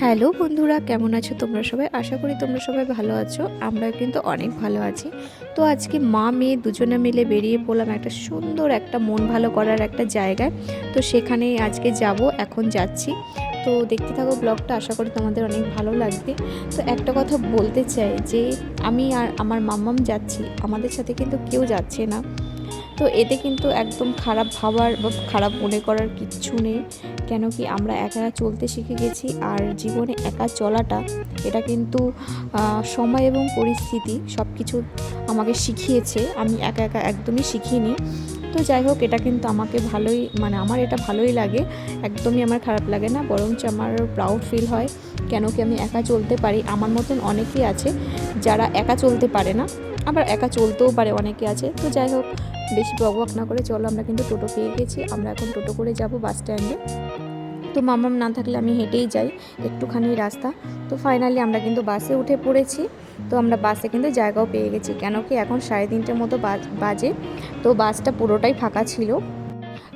Hello বন্ধুরা, কেমন আছো তোমরা সবাই? আশা করি তোমরা সবাই ভালো আছো আমরা কিন্তু অনেক ভালো আছি। তো আজকে মা মেয়ে দুজনে মিলে বেরিয়ে পড়লাম একটা সুন্দর একটা মন ভালো করার একটা জায়গায়। তো সেখানে আজকে যাব, এখন যাচ্ছি। তো দেখতে থাকো ব্লগটা, আশা করি তোমাদের অনেক ভালো লাগবে। তো একটা কথা বলতে চাই যে, আমি আর আমার মাম্মাম যাচ্ছি, আমাদের সাথে কিন্তু কেউ যাচ্ছে না। তো এতে কিন্তু একদম খারাপ ভাবার বা খারাপ মনে করার কিচ্ছু নেই। কেন কি আমরা একা চলতে শিখে গেছি আর জীবনে একা চলাটা এটা কিন্তু সময় এবং পরিস্থিতি সব কিছু আমাকে শিখিয়েছে। আমি একা একা একদমই শিখিনি। তো যাই হোক, এটা কিন্তু আমাকে ভালোই মানে আমার এটা ভালোই লাগে। একদমই আমার খারাপ লাগে না, বরঞ্চ আমার প্রাউড ফিল হয়। কেন কি আমি একা চলতে পারি। আমার মতন অনেকেই আছে যারা একা চলতে পারে না। আবার একা চলতেও পারে, অনেকে আছে। তো যাই হোক, বেশি বকবক না করে চলো, আমরা কিন্তু টোটো পেয়ে গেছি। আমরা এখন টোটো করে যাব বাস স্ট্যান্ডে। তো মামাম না থাকলে আমি হেঁটেই যাই, একটুখানি রাস্তা। তো ফাইনালি আমরা কিন্তু বাসে উঠে পড়েছি। তো আমরা বাসে কিন্তু জায়গাও পেয়ে গেছি। কেন কি এখন সাড়ে তিনটের মতো বাজে। তো বাসটা পুরোটাই ফাঁকা ছিল।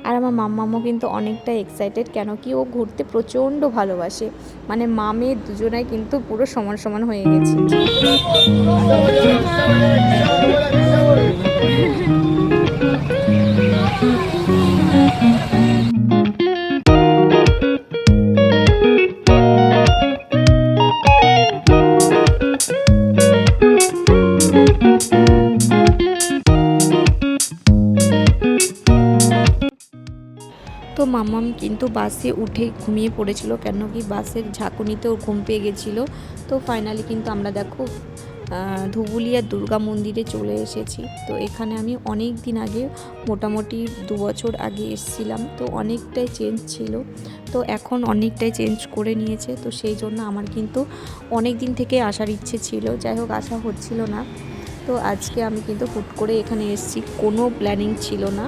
আর আমার মাম্মামও কিন্তু অনেকটা এক্সাইটেড কেন কি ও ঘুরতে প্রচণ্ড ভালোবাসে। মানে মামে দুজনাই কিন্তু পুরো সমান সমান হয়ে গেছে। তো মামাম কিন্তু বাসে উঠে ঘুমিয়ে পড়েছিল কেন কি বাসের ঝাঁকুনিতে ওর ঘুম পেয়ে গেছিল। তো ফাইনালি কিন্তু আমরা দেখো আহ, ধুবুলিয়া দুর্গা মন্দিরে চলে এসেছি। তো এখানে আমি অনেক দিন আগে মোটামুটি দু বছর আগে এসেছিলাম। তো অনেকটাই চেঞ্জ ছিল। তো এখন অনেকটাই চেঞ্জ করে নিয়েছে। তো সেই জন্য আমার কিন্তু অনেক দিন থেকে আসার ইচ্ছে ছিল। যাই হোক আসা হচ্ছিল না। তো আজকে আমি কিন্তু হুট করে এখানে এসেছি। কোনো প্ল্যানিং ছিল না।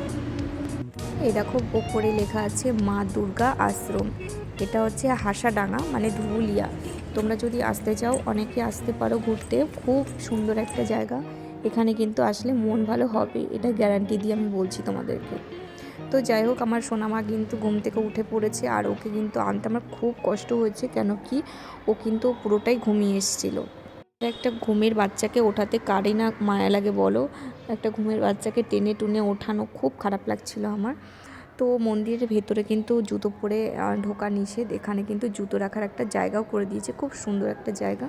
এই দেখো ওপরে লেখা আছে মা দুর্গা আশ্রম। এটা হচ্ছে হাসাডাঙ্গা মানে ধুবুলিয়া। তোমরা যদি আসতে চাও, অনেকে আসতে পারো ঘুরতে। খুব সুন্দর একটা জায়গা। এখানে কিন্তু আসলে মন ভালো হবে, এটা গ্যারান্টি দিয়ে আমি বলছি তোমাদেরকে। তো যাই হোক, আমার সোনামা কিন্তু ঘুম থেকে উঠে পড়েছে, আর ওকে কিন্তু আনতে আমার খুব কষ্ট হয়েছে। কেন কি? ও কিন্তু পুরোটাই ঘুমিয়ে এসেছিল। একটা ঘুমের বাচ্চাকে ওঠাতে কারে না মায়া লাগে বলো? একটা ঘুমের বাচ্চাকে টেনে টুনে ওঠানো খুব খারাপ লাগছিল আমার। তো মন্দিরের ভেতরে কিন্তু জুতো পরে ঢোকা নিষেধ। এখানে কিন্তু জুতো রাখার একটা জায়গাও করে দিয়েছে। খুব সুন্দর একটা জায়গা।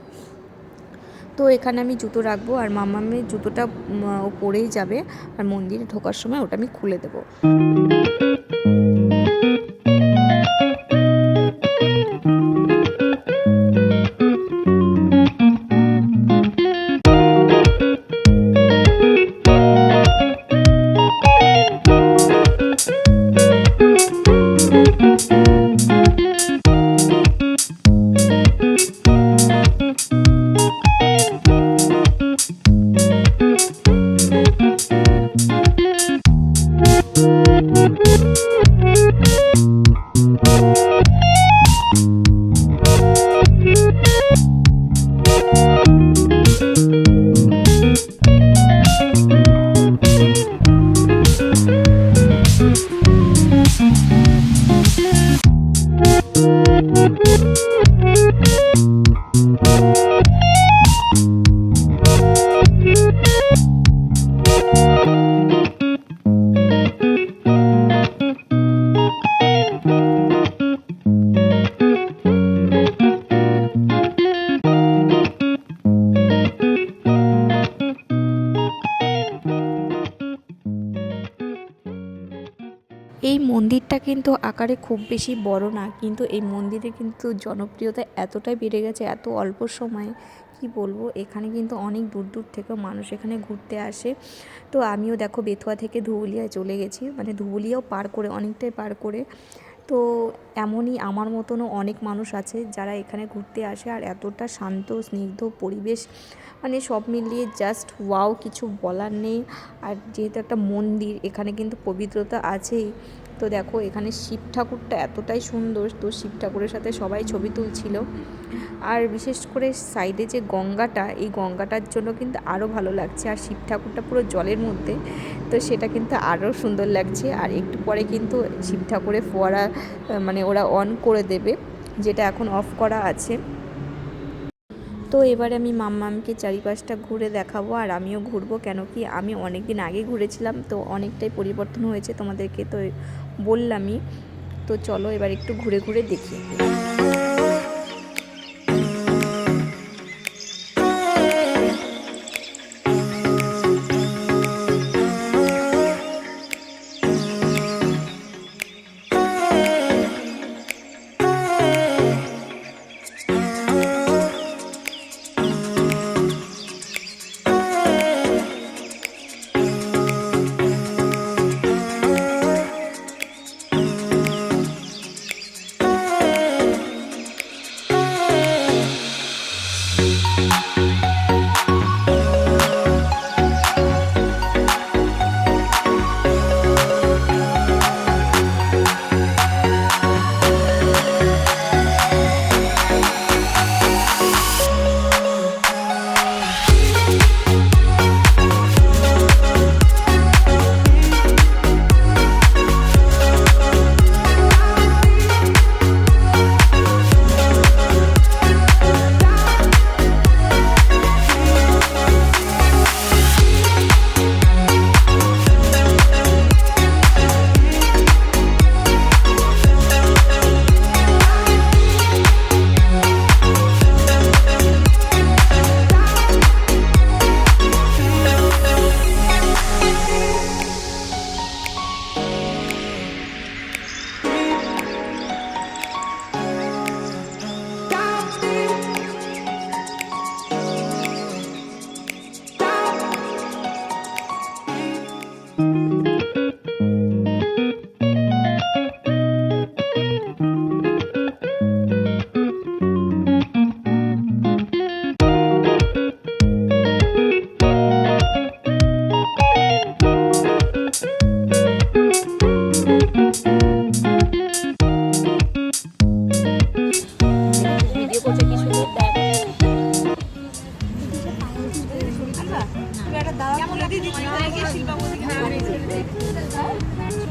তো এখানে আমি জুতো রাখব আর মামামের জুতোটা পরেই যাবে। আর মন্দিরে ঢোকার সময় ওটা আমি খুলে দেবো। এই মন্দিরটা কিন্তু আকারে খুব বেশি বড় না, কিন্তু এই মন্দিরে কিন্তু জনপ্রিয়তা এতটাই বেড়ে গেছে এত অল্প সময়ে, কি বলব? এখানে কিন্তু অনেক দূর দূর থেকেও মানুষ এখানে ঘুরতে আসে। তো আমিও দেখো বেথুয়া থেকে ধুবুলিয়ায় চলে গেছি মানে ধুবুলিয়াও পার করে, অনেকটাই পার করে। তো এমনই আমার মতনও অনেক মানুষ আছে যারা এখানে ঘুরতে আসে আর এতটা শান্ত, স্নিগ্ধ পরিবেশ। মানে সব মিলিয়ে জাস্ট ওয়াও কিছু বলার নেই। আর যেহেতু একটা মন্দির, এখানে কিন্তু পবিত্রতা আছেই। তো দেখো, এখানে শিব ঠাকুরটা এতটাই সুন্দর। তো শিব ঠাকুরের সাথে সবাই ছবি তুলছিল। আর বিশেষ করে সাইডে যে গঙ্গাটা, এই গঙ্গাটার জন্য কিন্তু আরও ভালো লাগছে। আর শিব ঠাকুরটা পুরো জলের মধ্যে, তো সেটা কিন্তু আরও সুন্দর লাগছে। আর একটু পরে কিন্তু শিব ঠাকুরের ফোয়ারা মানে ওরা অন করে দেবে, যেটা এখন অফ করা আছে। তো এবারে আমি মাম্মামকে চারিপাশটা ঘুরে দেখাবো আর আমিও ঘুরবো কেন কি আমি অনেক দিন আগে ঘুরেছিলাম তো অনেকটাই পরিবর্তন হয়েছে তোমাদেরকে তো বললামই। তো চলো এবার একটু ঘুরে ঘুরে দেখি।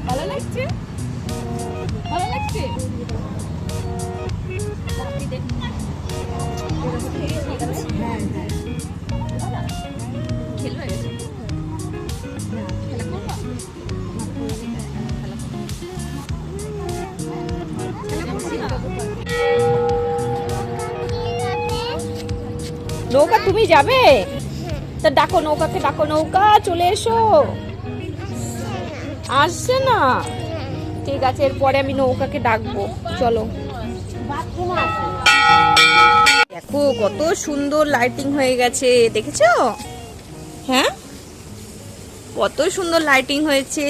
ভালো লাগছে? ভালো লাগছে? খেলবে? খেলা করবা নৌকা তুমি যাবে? তা ডাকো নৌকাকে, ডাকো নৌকা, চলে এসো। আসছে না? ঠিক আছে, এরপরে আমি নৌকাকে ডাকবো। চলো। দেখো, কত সুন্দর লাইটিং হয়ে গেছে, দেখেছ? হ্যাঁ? কত সুন্দর লাইটিং হয়েছে।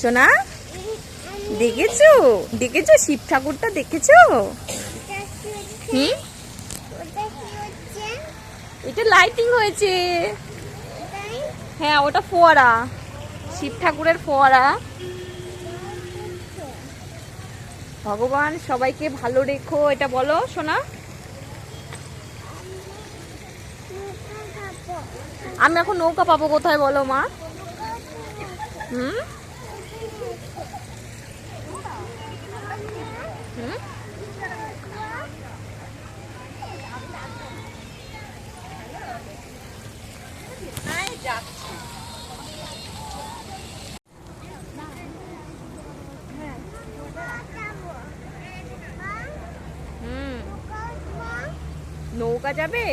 সোনা, দেখেছ? দেখেছ? শিব ঠাকুরটা দেখেছ? হুম? এটা লাইটিং হয়েছে। হ্যাঁ ওটা ফোয়ারা। শিব ঠাকুরের ফোয়ারা। ভগবান, সবাইকে ভালো রেখো, এটা বলো, সোনা। আমি এখন নৌকা পাবো কোথায় বলো, মা? হুম হুম নৌকা যাবে?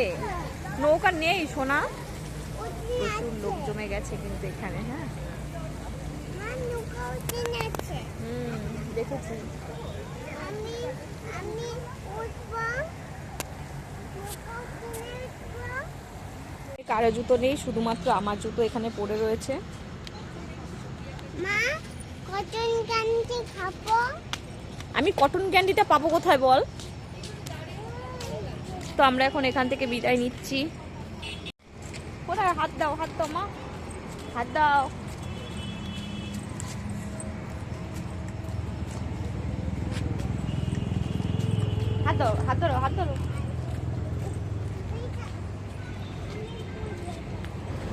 নৌকা নেই সোনা। প্রচুর লোক জমে গেছে কিন্তু এখানে হ্যাঁ। দেখেছি। কারও জুতো নেই শুধুমাত্র আমার জুতো এখানে পড়ে রয়েছে। মা কটন ক্যান্ডি খাব? আমি কটন ক্যান্ডিটা পাবো কোথায় বল? তো আমরা এখন এখান থেকে বিদায় নিচ্ছি। কোথায় হাত দাও হাত দাও, মা। হাত দাও। হাত দাও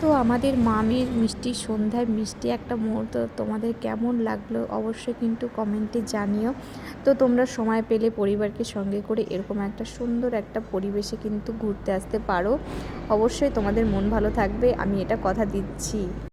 তো আমাদের মামির মিষ্টি সন্ধ্যার মিষ্টি একটা মুহূর্ত তোমাদের কেমন লাগল অবশ্যই কিন্তু কমেন্টে জানিও। তো তোমরা সময় পেলে পরিবারকে সঙ্গে করে এরকম একটা সুন্দর একটা পরিবেশে কিন্তু ঘুরতে আসতে পারো। অবশ্যই তোমাদের মন ভালো থাকবে। আমি এটা কথা দিচ্ছি।